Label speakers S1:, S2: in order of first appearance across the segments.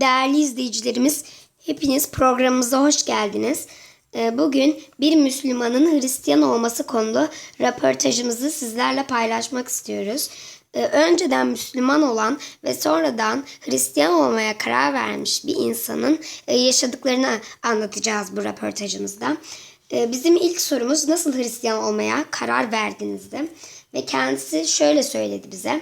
S1: Değerli izleyicilerimiz, hepiniz programımıza hoş geldiniz. Ee, Bugün bir Müslümanın Hristiyan olması konulu röportajımızı sizlerle paylaşmak istiyoruz. Ee, Önceden Müslüman olan ve sonradan Hristiyan olmaya karar vermiş bir insanın e, yaşadıklarını anlatacağız bu röportajımızda. Ee, Bizim ilk sorumuz nasıl Hristiyan olmaya karar verdinizdi? Ve kendisi şöyle söyledi bize.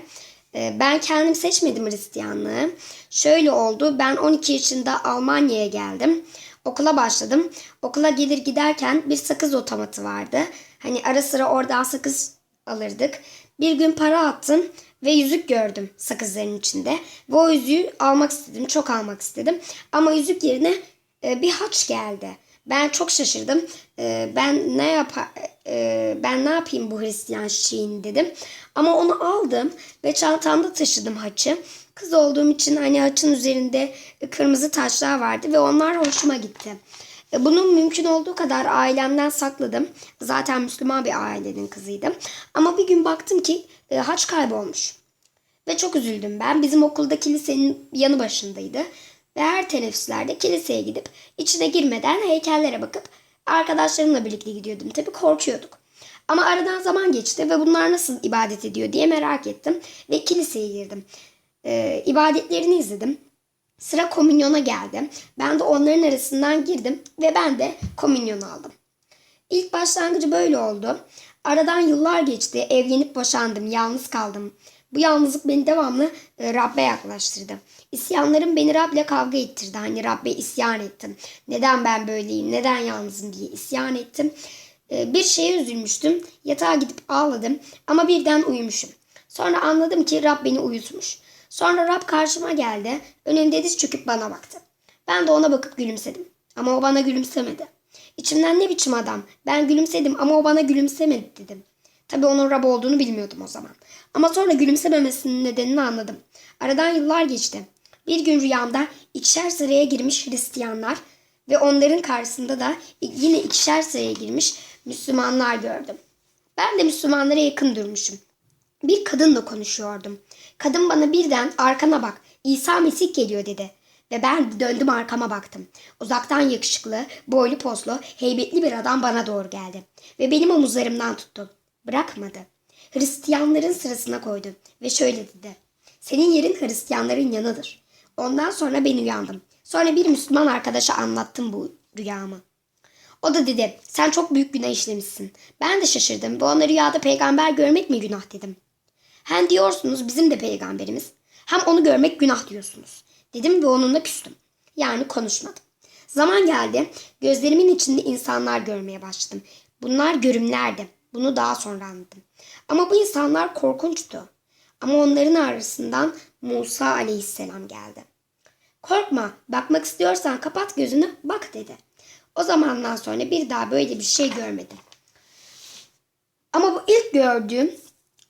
S1: Ee, Ben kendim seçmedim Hristiyanlığı. Şöyle oldu. Ben 12 yaşında Almanya'ya geldim. Okula başladım. Okula gelir giderken bir sakız otomatı vardı. Hani ara sıra oradan sakız alırdık. Bir gün para attım ve yüzük gördüm sakızların içinde. Ve o yüzüğü almak istedim. Çok almak istedim. Ama yüzük yerine e, bir haç geldi. Ben çok şaşırdım. E, ben ne yapa e, ben ne yapayım bu Hristiyan şeyini dedim. Ama onu aldım ve çantamda taşıdım haçı. Kız olduğum için hani haçın üzerinde kırmızı taşlar vardı ve onlar hoşuma gitti. E, Bunu mümkün olduğu kadar ailemden sakladım. Zaten Müslüman bir ailenin kızıydım. Ama bir gün baktım ki e, haç kaybolmuş. Ve çok üzüldüm ben. Bizim okulda kilisenin yanı başındaydı. Ve her teneffüslerde kiliseye gidip içine girmeden heykellere bakıp arkadaşlarımla birlikte gidiyordum. Tabii korkuyorduk. Ama aradan zaman geçti ve bunlar nasıl ibadet ediyor diye merak ettim. Ve kiliseye girdim. Ee, ibadetlerini izledim. Sıra komünyona geldi. Ben de onların arasından girdim ve ben de komünyon aldım. İlk başlangıcı böyle oldu. Aradan yıllar geçti. Evlenip boşandım. Yalnız kaldım. Bu yalnızlık beni devamlı e, Rab'be yaklaştırdı. İsyanlarım beni Rab'le kavga ettirdi. Hani Rab'be isyan ettim. Neden ben böyleyim, neden yalnızım diye isyan ettim. E, bir şeye üzülmüştüm. Yatağa gidip ağladım ama birden uyumuşum. Sonra anladım ki Rab beni uyutmuş. Sonra Rab karşıma geldi. Önümde diz çöküp bana baktı. Ben de ona bakıp gülümsedim. Ama o bana gülümsemedi. İçimden ne biçim adam. Ben gülümsedim ama o bana gülümsemedi dedim. Tabii onun Rab olduğunu bilmiyordum o zaman. Ama sonra gülümsememesinin nedenini anladım. Aradan yıllar geçti. Bir gün rüyamda ikişer sıraya girmiş Hristiyanlar ve onların karşısında da yine ikişer sıraya girmiş Müslümanlar gördüm. Ben de Müslümanlara yakın durmuşum. Bir kadınla konuşuyordum. Kadın bana birden arkana bak İsa Mesih geliyor dedi. Ve ben döndüm arkama baktım. Uzaktan yakışıklı, boylu poslu, heybetli bir adam bana doğru geldi. Ve benim omuzlarımdan tuttu. Bırakmadı. Hristiyanların sırasına koydu. Ve şöyle dedi. Senin yerin Hristiyanların yanıdır. Ondan sonra ben uyandım. Sonra bir Müslüman arkadaşa anlattım bu rüyamı. O da dedi sen çok büyük günah işlemişsin. Ben de şaşırdım. Bu ona rüyada peygamber görmek mi günah dedim. Hem diyorsunuz bizim de peygamberimiz. Hem onu görmek günah diyorsunuz. Dedim ve onunla küstüm. Yani konuşmadım. Zaman geldi. Gözlerimin içinde insanlar görmeye başladım. Bunlar görümlerdi. Bunu daha sonra anladım. Ama bu insanlar korkunçtu. Ama onların arasından Musa aleyhisselam geldi. Korkma, bakmak istiyorsan kapat gözünü, bak dedi. O zamandan sonra bir daha böyle bir şey görmedim. Ama bu ilk gördüğüm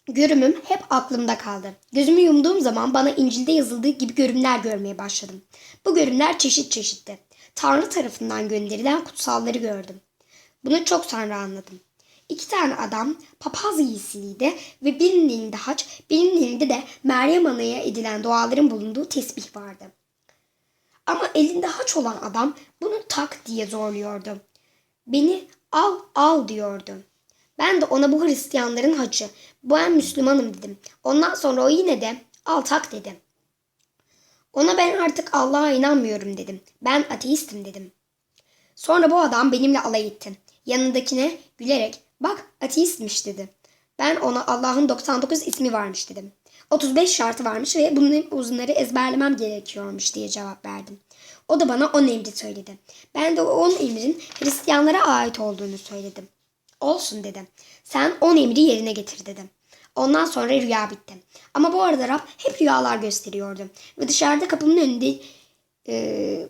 S1: görümüm hep aklımda kaldı. Gözümü yumduğum zaman bana İncil'de yazıldığı gibi görümler görmeye başladım. Bu görümler çeşit çeşitti. Tanrı tarafından gönderilen kutsalları gördüm. Bunu çok sonra anladım. İki tane adam papaz giysiliydi ve birinin elinde haç, birinin elinde de Meryem Ana'ya edilen duaların bulunduğu tesbih vardı. Ama elinde haç olan adam bunu tak diye zorluyordu. Beni al al diyordu. Ben de ona bu Hristiyanların haçı, ben Müslümanım dedim. Ondan sonra o yine de al tak dedi. Ona ben artık Allah'a inanmıyorum dedim. Ben ateistim dedim. Sonra bu adam benimle alay etti. Yanındakine gülerek bak ateistmiş dedi. Ben ona Allah'ın 99 ismi varmış dedim. 35 şartı varmış ve bunların uzunları ezberlemem gerekiyormuş diye cevap verdim. O da bana 10 emri söyledi. Ben de o 10 emrin Hristiyanlara ait olduğunu söyledim. Olsun dedim. Sen 10 emri yerine getir dedim. Ondan sonra rüya bitti. Ama bu arada Rab hep rüyalar gösteriyordu. Ve dışarıda kapımın önünde e,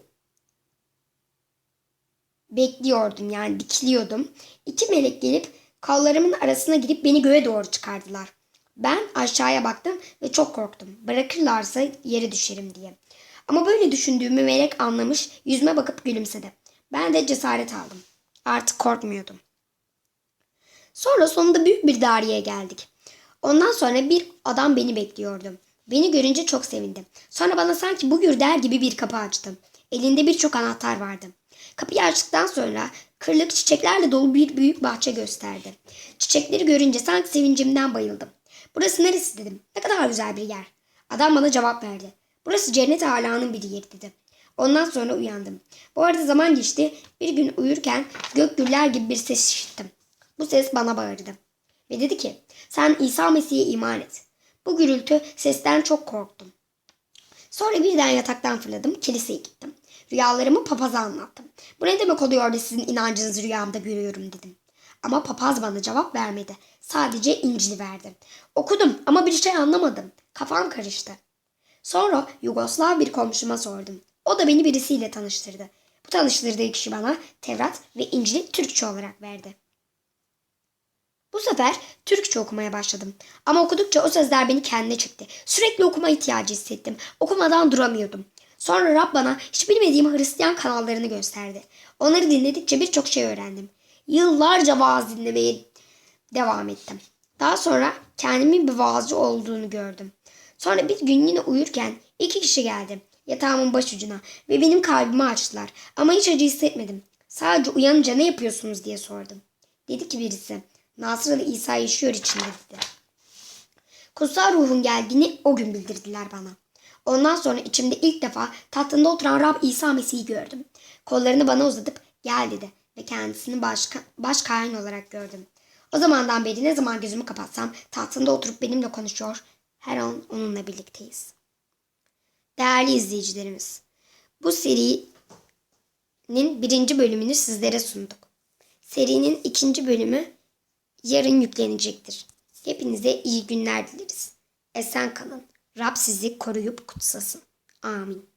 S1: bekliyordum yani dikiliyordum. İki melek gelip kollarımın arasına girip beni göğe doğru çıkardılar. Ben aşağıya baktım ve çok korktum. Bırakırlarsa yere düşerim diye. Ama böyle düşündüğümü melek anlamış, yüzüme bakıp gülümsedi. Ben de cesaret aldım. Artık korkmuyordum. Sonra sonunda büyük bir daireye geldik. Ondan sonra bir adam beni bekliyordu. Beni görünce çok sevindim. Sonra bana sanki bugür der gibi bir kapı açtı. Elinde birçok anahtar vardı. Kapıyı açtıktan sonra kırlık çiçeklerle dolu bir büyük bahçe gösterdi. Çiçekleri görünce sanki sevincimden bayıldım. Burası neresi dedim. Ne kadar güzel bir yer. Adam bana cevap verdi. Burası cennet alanın bir yeri dedi. Ondan sonra uyandım. Bu arada zaman geçti. Bir gün uyurken gök güller gibi bir ses işittim. Bu ses bana bağırdı. Ve dedi ki sen İsa Mesih'e iman et. Bu gürültü sesten çok korktum. Sonra birden yataktan fırladım, kiliseye gittim. Rüyalarımı papaza anlattım. Bu ne demek oluyor da sizin inancınızı rüyamda görüyorum dedim. Ama papaz bana cevap vermedi. Sadece İncil'i verdi. Okudum ama bir şey anlamadım. Kafam karıştı. Sonra Yugoslav bir komşuma sordum. O da beni birisiyle tanıştırdı. Bu tanıştırdığı kişi bana Tevrat ve İncil'i Türkçe olarak verdi. Bu sefer Türkçe okumaya başladım. Ama okudukça o sözler beni kendine çekti. Sürekli okuma ihtiyacı hissettim. Okumadan duramıyordum. Sonra Rab bana hiç bilmediğim Hristiyan kanallarını gösterdi. Onları dinledikçe birçok şey öğrendim. Yıllarca vaaz dinlemeye devam ettim. Daha sonra kendimin bir vaazcı olduğunu gördüm. Sonra bir gün yine uyurken iki kişi geldi yatağımın başucuna ve benim kalbimi açtılar. Ama hiç acı hissetmedim. Sadece uyanınca ne yapıyorsunuz diye sordum. Dedi ki birisi Nasırlı İsa yaşıyor içinde dedi. Kutsal ruhun geldiğini o gün bildirdiler bana. Ondan sonra içimde ilk defa tahtında oturan Rab İsa Mesih'i gördüm. Kollarını bana uzatıp gel dedi ve kendisini baş, baş kain olarak gördüm. O zamandan beri ne zaman gözümü kapatsam tahtında oturup benimle konuşuyor. Her an onunla birlikteyiz. Değerli izleyicilerimiz, bu serinin birinci bölümünü sizlere sunduk. Serinin ikinci bölümü yarın yüklenecektir. Hepinize iyi günler dileriz. Esen kalın. Rab sizi koruyup kutsasın. Amin.